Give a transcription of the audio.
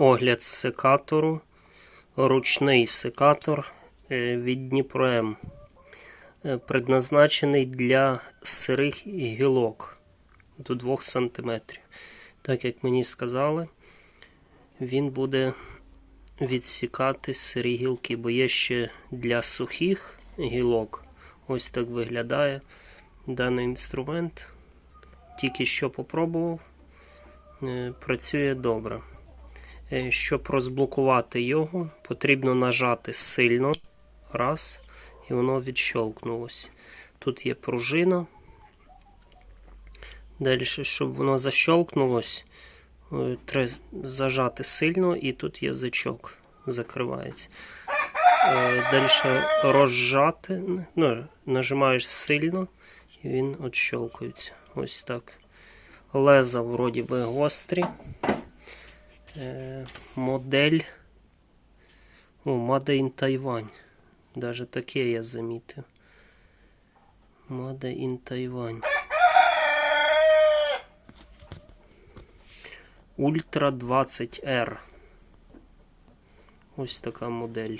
Огляд секатору. Ручний секатор е, від Дніпром. Е, Предназначений для сирих гілок до 2 см. Так як мені сказали, він буде відсікати сирі гілки, бо є ще для сухих гілок. Ось так виглядає даний інструмент. Тільки що попробував, е, працює добре. Е, Щоб розблокувати його, потрібно нажати сильно. Раз, і воно відщолкнулось. Тут є пружина. Далі, щоб воно защолкнулось, е, треба зажати сильно, і тут язичок закривається. Далі розжати, ну, нажимаєш сильно, і він відщолкується. Ось так. Леза вроді би гострі. Е, модель. О, Made in Taiwan. Даже таке я замітив. Made in Taiwan. Ультра 20R. Ось така модель.